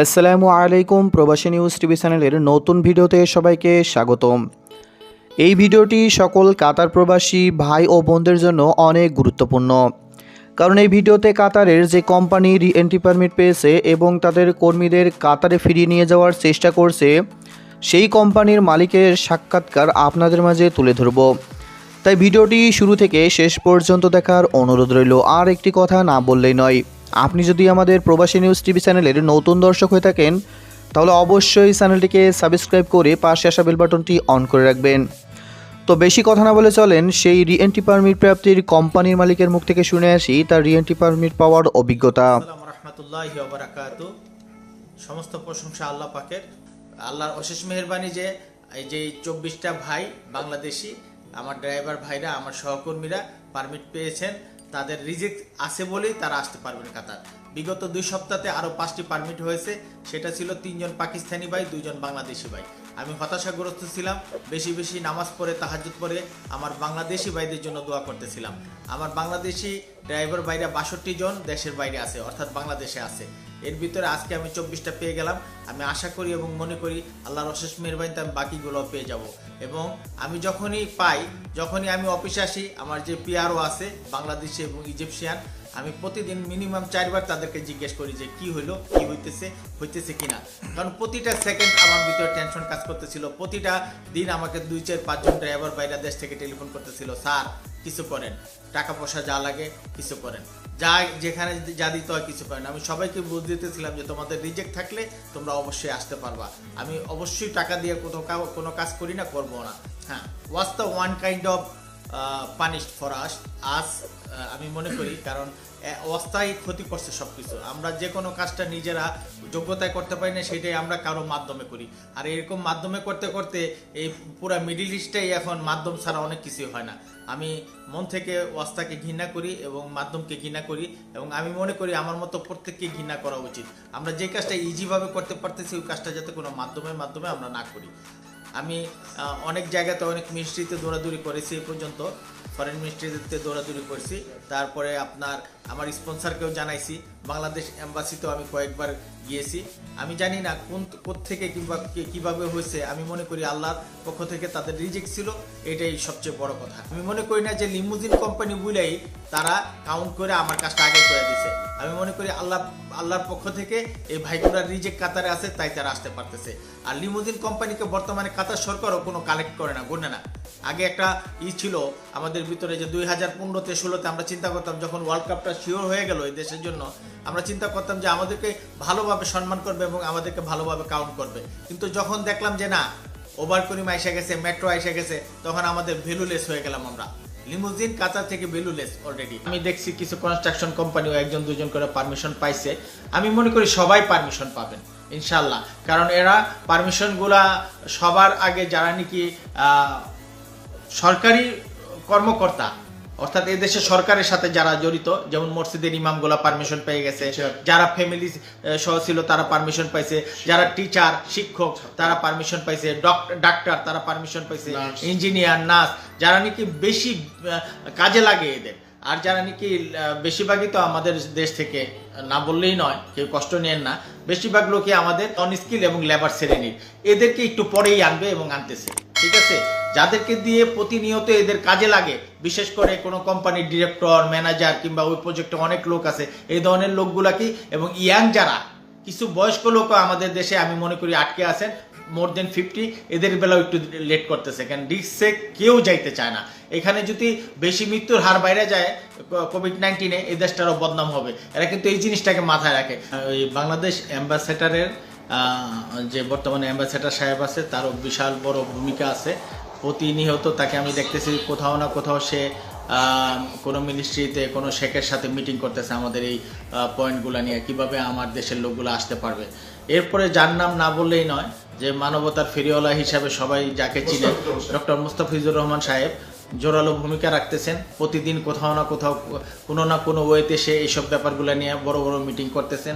আসসালামু আলাইকুম, প্রবাসী নিউজ টিভি চ্যানেলের নতুন ভিডিওতে সবাইকে স্বাগতম। এই ভিডিওটি সকল কাতার প্রবাসী ভাই ও বোনদের জন্য অনেক গুরুত্বপূর্ণ। কারণ এই ভিডিওতে কাতারের যে কোম্পানি রি এন্ট্রি পারমিট পেয়েছে এবং তাদের কর্মীদের কাতারে ফিরিয়ে নিয়ে যাওয়ার চেষ্টা করছে, সেই কোম্পানির মালিকের সাক্ষাৎকার আপনাদের মাঝে তুলে ধরব। তাই ভিডিওটি শুরু থেকে শেষ পর্যন্ত দেখার অনুরোধ রইল। আর একটি কথা না বললেই নয় আপনি যদি আমাদের প্রবাসী নিউজ টিভি চ্যানেলের নতুন দর্শক হয়ে থাকেন, তাহলে অবশ্যই চ্যানেলটিকে সাবস্ক্রাইব করে পাশে আসা বেল বাটনটি অন করে রাখবেন। তো বেশি কথা না বলে চলেন, সেই রিএন্ট্রি পারমিট প্রাপ্তির কোম্পানির মালিকের মুখ থেকে শুনে আসি, তার রিএন্ট্রি পারমিট পাওয়ার অভিজ্ঞতা। সমস্ত প্রশংসা আল্লাহ পাকের। আল্লাহর অশেষ মেহেরবানি যে, এই যে চব্বিশটা ভাই বাংলাদেশি, আমার ড্রাইভার ভাইরা, আমার সহকর্মীরা পারমিট পেয়েছেন। তাদের রিজেক্ট আছে বলেই তারা আসতে পারবে না কাতার। বিগত দুই সপ্তাহে আরও পাঁচটি পারমিট হয়েছে, সেটা ছিল তিনজন পাকিস্তানি ভাই, দুইজন বাংলাদেশি ভাই। আমি হতাশাগ্রস্ত ছিলাম, বেশি বেশি নামাজ পড়ে তাহাজুত পড়ে আমার বাংলাদেশি ভাইদের জন্য দোয়া করতেছিলাম। আমার বাংলাদেশি ড্রাইভার বাইরে বাষট্টি জন দেশের বাইরে আছে, অর্থাৎ বাংলাদেশে আছে। এর ভিতরে আজকে আমি চব্বিশটা পেয়ে গেলাম। আমি আশা করি এবং মনে করি আল্লাহর অশেষ মেহরবানিতে আমি বাকিগুলো পেয়ে যাব। এবং আমি যখনই পাই, যখনই আমি অফিসে আসি, আমার যে পিআরও আছে, বাংলাদেশি এবং ইজিপশিয়ান, আমি প্রতিদিন মিনিমাম চারবার তাদেরকে জিজ্ঞেস করি যে কি হইল, কি হইতেছে হইতেছে কিনা। কারণ প্রতিটা সেকেন্ড আমার ভিতরে টেনশন কাজ করতেছিল। প্রতিটা দিন আমাকে দুই চার পাঁচজন ড্রাইভার বাইরে দেশ থেকে টেলিফোন করতেছিল, স্যার কিছু করেন। টাকা পয়সা যা লাগে কিছু করেন। যা যেখানে যা দিতে হয় কিছু করেন। আমি সবাইকে বুঝ দিতেছিলাম যে তোমাদের রিজেক্ট থাকলে তোমরা অবশ্যই আসতে পারবা। আমি অবশ্যই টাকা দিয়ে কোথাও কোনো কাজ করি না, করব না। হ্যাঁ was the one kind of punished for us us আমি মনে করি, কারণ অস্থায়ী ক্ষতি করছে সব কিছু আমরা যে কোনো কাজটা নিজেরা যোগ্যতায় করতে পারি না, সেটাই আমরা কারও মাধ্যমে করি। আর এরকম মাধ্যমে করতে করতে এই পুরো মিডিল ইস্টটাই এখন মাধ্যম ছাড়া অনেক কিছুই হয় না। আমি মন থেকে ওয়াস্তাকে ঘৃণা করি এবং মাধ্যমকে ঘৃণা করি এবং আমি মনে করি আমার মতো প্রত্যেককে ঘৃণা করা উচিত। আমরা যে কাজটা ইজিভাবে করতে পারতেছি, ওই কাজটা যাতে কোনো মাধ্যমের মাধ্যমে আমরা না করি। আমি অনেক জায়গাতে অনেক মিনিস্ট্রিতে দৌড়াদৌড়ি করেছি এই পর্যন্ত। ফরেন মিনিস্ট্রিতে দৌড়াদৌড়ি করছি। তারপরে আপনার, আমার স্পন্সরকেও জানাইছি। বাংলাদেশ এম্বাসিতেও আমি কয়েকবার গিয়েছি। আমি জানি না কোন থেকে কিংবা কীভাবে হয়েছে। আমি মনে করি আল্লাহর পক্ষ থেকে তাদের রিজেক্ট ছিল। এটাই সবচেয়ে বড় কথা। আমি মনে করি না যে লিমুজিন কোম্পানি বুঝলেই তারা কাউন্ট করে আমার কাজটা আগে করে দিছে। আমি মনে করি আল্লাহ, আল্লাহর পক্ষ থেকে এই ভাইগুলা রিজেক্ট কাতারে আছে, তাই তারা আসতে পারতেছে। আর লিমুজিন কোম্পানিকে বর্তমানে কাতার সরকারও কোনো কালেক্ট করে না গণে না। আগে একটা ই ছিল আমাদের ভিতরে যে দুই হাজার পনেরোতে, ষোলোতে আমরা চিন্তা করতাম, যখন ওয়ার্ল্ড কাপটা শিওর হয়ে গেল এই দেশের জন্য, আমরা চিন্তা করতাম যে আমাদেরকে ভালোভাবে সম্মান করবে এবং আমাদেরকে ভালোভাবে কাউন্ট করবে। কিন্তু যখন দেখলাম যে না ওভার করিম এসে গেছে মেট্রো এসে গেছে, তখন আমাদের ভ্যালুলেস হয়ে গেলাম আমরা। লিমুজিন কাতার থেকে ভ্যালুলেস অলরেডি আমি দেখছি কিছু কনস্ট্রাকশন কোম্পানিও একজন দুজন করে পারমিশন পাইছে। আমি মনে করি সবাই পারমিশন পাবেন ইনশাল্লাহ কারণ এরা পারমিশনগুলা সবার আগে যারা নাকি সরকারি কর্মকর্তা অর্থাৎ এই দেশের সরকারের সাথে যারা জড়িত যেমন মসজিদের ইমামগুলা পারমিশন পেয়ে গেছে যারা ফ্যামিলি সহ ছিল তারা পারমিশন পাইছে যারা টিচার শিক্ষক তারা পারমিশন পাইছে ডক- ডাক্তার তারা পারমিশন পাইছে ইঞ্জিনিয়ার নার্স যারা নাকি বেশি কাজে লাগে এদের। আর যারা নাকি বেশিরভাগই তো আমাদের দেশ থেকে না বললেই নয় কেউ কষ্ট নেন না বেশিরভাগ লোকই আমাদের অনস্কিল এবং লেবার শ্রেণির। এদেরকে একটু পরেই আনবে এবং আনতেছে। ঠিক আছে? যাদেরকে দিয়ে প্রতিনিয়ত এদের কাজে লাগে, বিশেষ করে কোনো কোম্পানির ডিরেক্টর ম্যানেজার কিংবা ওই প্রজেক্টে অনেক লোক আছে, এই ধরনের লোকগুলাকে এবং ইয়াং যারা, কিছু বয়স্ক লোকও আমাদের দেশে আমি মনে করি আটকে আছেন মোর দেন ফিফটি এদের বেলাও একটু লেট করতেছে, কারণ রিক্সে কেউ যাইতে চায় না। এখানে যদি বেশি মৃত্যুর হার বাইরে যায় কোভিড নাইন্টিনে এই দেশটারও বদনাম হবে। এরা কিন্তু এই জিনিসটাকে মাথায় রাখে। ওই বাংলাদেশ অ্যাম্বাসেডারের যে বর্তমানে অ্যাম্বাসেডার সাহেব আছে তারও বিশাল বড় ভূমিকা আছে। প্রতিনিয়ত তাকে আমি দেখতেছি কোথাও না কোথাও সে কোনো মিনিস্ট্রিতে কোনো শেখের সাথে মিটিং করতেছে আমাদের এই পয়েন্টগুলো নিয়ে কীভাবে আমার দেশের লোকগুলো আসতে পারবে। এরপরে যার নাম না বললেই নয় যে মানবতার ফেরিওয়ালা হিসাবে সবাই যাকে চিনে ডক্টর মুস্তাফিজুর রহমান সাহেব জোরালো ভূমিকা রাখতেছেন। প্রতিদিন কোথাও না কোথাও কোনো না কোনো ওয়েতে সে এইসব ব্যাপারগুলো নিয়ে বড় বড় মিটিং করতেছেন।